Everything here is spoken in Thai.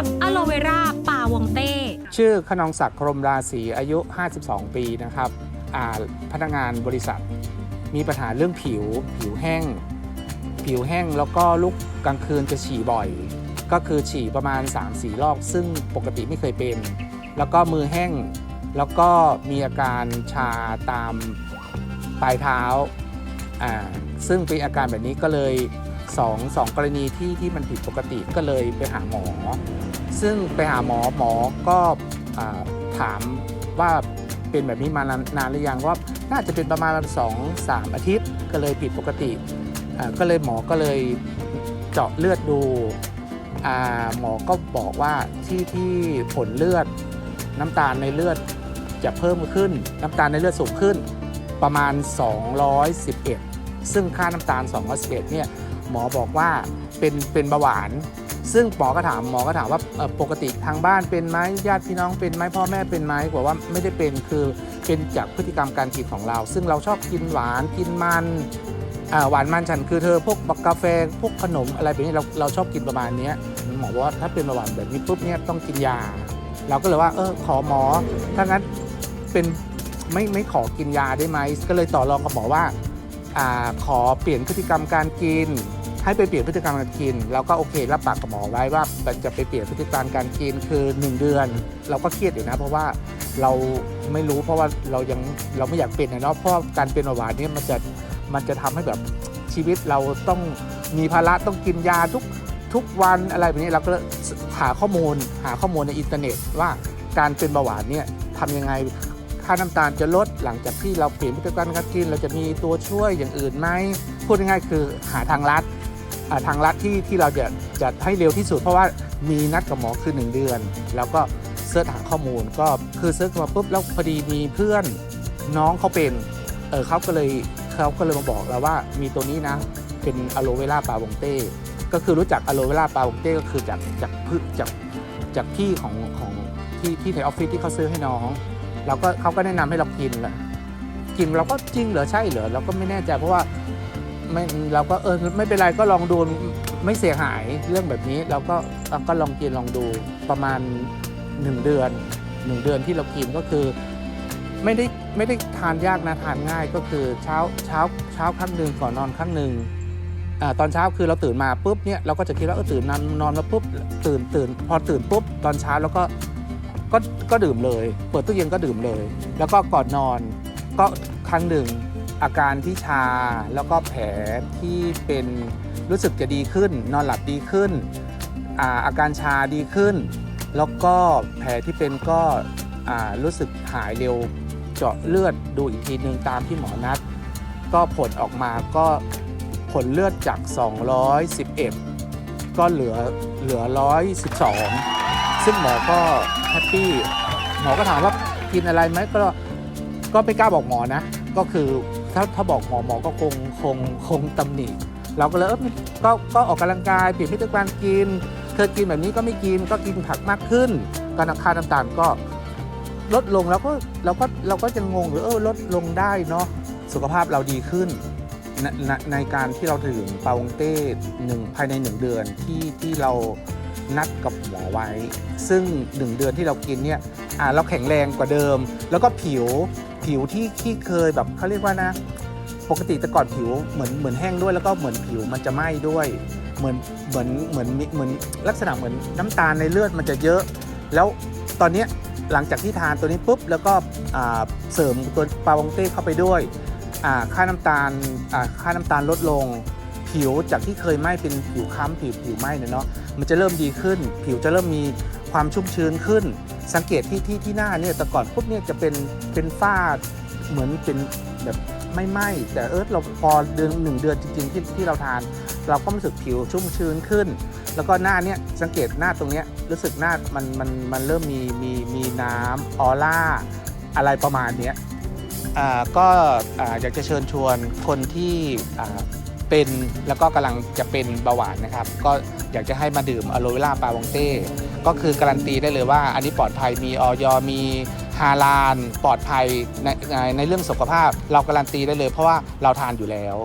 พอะโลเวราป่าวงเต้ ชื่อขนองศักดิ์ครมราศีอายุ 52 ปีนะครับพนักงานบริษัท มีปัญหาเรื่องผิว ผิวแห้ง ผิวแห้งแล้วก็ลุกกลางคืนจะฉี่บ่อย ก็คือฉี่ประมาณ 3-4 รอบ ซึ่งปกติไม่เคยเป็น แล้วก็มือแห้ง แล้วก็มีอาการชาตามปลายเท้า ซึ่งเป็นอาการแบบนี้ก็เลย สองสองกรณีที่ที่มันผิดปกติก็เลยไปหาหมอ ซึ่งไปหาหมอหมอก็อถามว่าเป็นแบบนี้มานานหรือยังว่าน่าจะเป็นประมาณสองสามอาทิตย์ก็เลยผิดปกติก็เลยหมอก็เลยเจาะเลือดดูหมอก็บอกว่าที่ที่ผลเลือดน้ำตาลในเลือดจะเพิ่มขึ้น น้ำตาลในเลือดสูงขึ้นประมาณ 211 ซึ่งค่าน้ำตาล 211เนี่ย หมอบอกว่าเป็นเป็นเบาหวาน ซึ่งหมอก็ถามหมอก็ถามว่าปกติทางบ้านเป็นไหมญาติพี่น้องเป็นไหมพ่อแม่เป็นไหมบอกว่าไม่ได้เป็นคือเป็นจากพฤติกรรมการกินของเรา ซึ่งเราชอบกินหวานกินมันหวานมันฉันคือเธอพวกบกาแฟพวกขนมอะไรแบบนี้เราเราชอบกินประมาณนี้หมอบอกว่าถ้าเป็นเบาหวานแบบนี้ปุ๊บเนี่ยต้องกินยา เราก็เลยว่าเออขอหมอถ้างั้นเป็นไม่ไม่ขอกินยาได้ไหมก็เลยต่อรองกับหมอว่าอ่าขอเปลี่ยนพฤติกรรมการกิน ให้ไปเปลี่ยนพฤติกรรมการกิน เราก็โอเครับปากกับหมอไว้ว่าจะไปเปลี่ยนพฤติกรรมการกินคือ 1 เดือน เราก็เครียดอยู่นะ เพราะว่าเราไม่รู้เพราะว่าเรายังเราไม่อยากเป็นนะเนาะเพราะการเป็นเบาหวานเนี่ยมันจะมันจะทำให้แบบชีวิตเราต้องมีภาระต้องกินยาทุกทุกวันอะไรแบบนี้เราก็หาข้อมูลหาข้อมูลในอินเทอร์เน็ตว่าการเป็นเบาหวานเนี่ยทำยังไงค่าน้ำตาลจะลดหลังจากที่เราเปลี่ยนพฤติกรรมการกิน เราจะมีตัวช่วยอย่างอื่นไหมพูดง่ายๆคือหาทางลัด ทางลัดที่ที่เราจะจะให้เร็วที่สุด เพราะว่ามีนัดกับหมอคือ 1 เดือน แล้วก็เสิร์ชหาข้อมูลก็คือเสิร์ชมาปุ๊บแล้วพอดีมีเพื่อนน้องเขาเป็นเออเขาก็เลยเขาก็เลยมาบอกเราว่ามีตัวนี้นะเป็นอะโลเวล่าปาวงเต้ก็คือรู้จักอะโลเวล่าปาวงเต้ก็คือจากจากพืชจากจากพี่ของของที่ที่ในออฟฟิศที่เขาซื้อให้น้องเราก็เขาก็แนะนำให้เรากินละกินเราก็จริงเหรอใช่เหรอเราก็ไม่แน่ใจเพราะว่า ไม่เราก็เออไม่เป็นไรก็ลองดูไม่เสียหายเรื่องแบบนี้เราก็เราก็ลองกินลองดูประมาณ 1 เดือน 1 เดือนที่เรากินก็คือ ไม่ได้ไม่ได้ทานยากนะทานง่ายก็คือเช้าเช้าเช้าครั้งหนึ่งก่อนนอนครั้งหนึ่งอ่าตอนเช้าคือเราตื่นมาปุ๊บเนี่ยเราก็จะคิดว่าเออตื่นนอนนอนมาปุ๊บตื่นตื่น พอตื่นปุ๊บตอนเช้าแล้วก็ก็ก็ดื่มเลย เปิดตู้เย็นก็ดื่มเลย แล้วก็ก่อนนอนก็ครั้งหนึ่ง อาการที่ชาแล้วก็แผลที่เป็นรู้สึกจะดีขึ้น นอนหลับดีขึ้นอาอาการชาดีขึ้น แล้วก็แผลที่เป็นก็รู้สึกหายเร็วเจาะเลือดดูอีกทีหนึ่งตามที่หมอนัด ก็ผลออกมาก็ผลเลือดจาก 211 ก็เหลือเหลือ 112 ซึ่งหมอก็แฮปปี้หมอก็ถามว่ากินอะไรไหมก็ก็ไม่กล้าบอกหมอนะ ก็คือถ้าถ้าบอกหมอหมอก็คงคงคงตำหนิเราก็เลยเออก็ก็ออกกำลังกายเปลี่ยนพฤติกรรมกิน เธอกินแบบนี้ก็ไม่กินก็กินผักมากขึ้นการคาน้ำตาลก็ลดลงแล้วก็เราก็เราก็จะงงหรือเออลดลงได้เนาะสุขภาพเราดีขึ้นในในในการที่เราถึงปาวงเต้หนึ่งภายในหนึ่งเดือนที่ที่เรานัดกับหมอไว้ ซึ่งหนึ่งเดือนที่เรากินเนี่ยอ่าเราแข็งแรงกว่าเดิม แล้วก็ผิว ผิวที่ที่เคยแบบเขาเรียกว่านะ ปกติแต่ก่อนผิวเหมือนเหมือนแห้งด้วยแล้วก็เหมือนผิวมันจะไหม้ด้วยเหมือนเหมือนเหมือนเหมือนลักษณะเหมือนน้ำตาลในเลือดมันจะเยอะ แล้วตอนเนี้หลังจากที่ทานตัวนี้ปุ๊บแล้วก็เสริมตัวปาวงเต้เข้าไปด้วยค่าน้ำตาลค่าน้ำตาลลดลง ผิวจากที่เคยไหม้เป็นผิวค้ำผิวผิวไหม้เนาะมันจะเริ่มดีขึ้น ผิวจะเริ่มมีความชุ่มชื้นขึ้น สังเกตที่ที่ที่หน้าเนี่ยแต่ก่อนปุ๊บเนี่ยจะเป็นเป็นฝ้าเหมือนเป็นแบบไม่ไหม้แต่เออเราพอเดือนหนึ่งเดือนจริงๆที่ที่เราทาน เราก็รู้สึกผิวชุ่มชื้นขึ้น แล้วก็หน้าเนี่ยสังเกตหน้าตรงเนี้ยรู้สึกหน้ามันมันมันเริ่มมีมีมีน้ำออร่าอะไรประมาณเนี้ยอ่าก็อ่าอยากจะเชิญชวนคนที่อ่าเป็นแล้วก็กำลังจะเป็นเบาหวานนะครับ ก็อยากจะให้มาดื่มอะโลเวล่าปาวงเต้ ก็คือการันตีได้เลยว่าอันนี้ปลอดภัยมีออยมีฮาลานปลอดภัยในในในเรื่องสุขภาพ เราการันตีได้เลยเพราะว่าเราทานอยู่แล้ว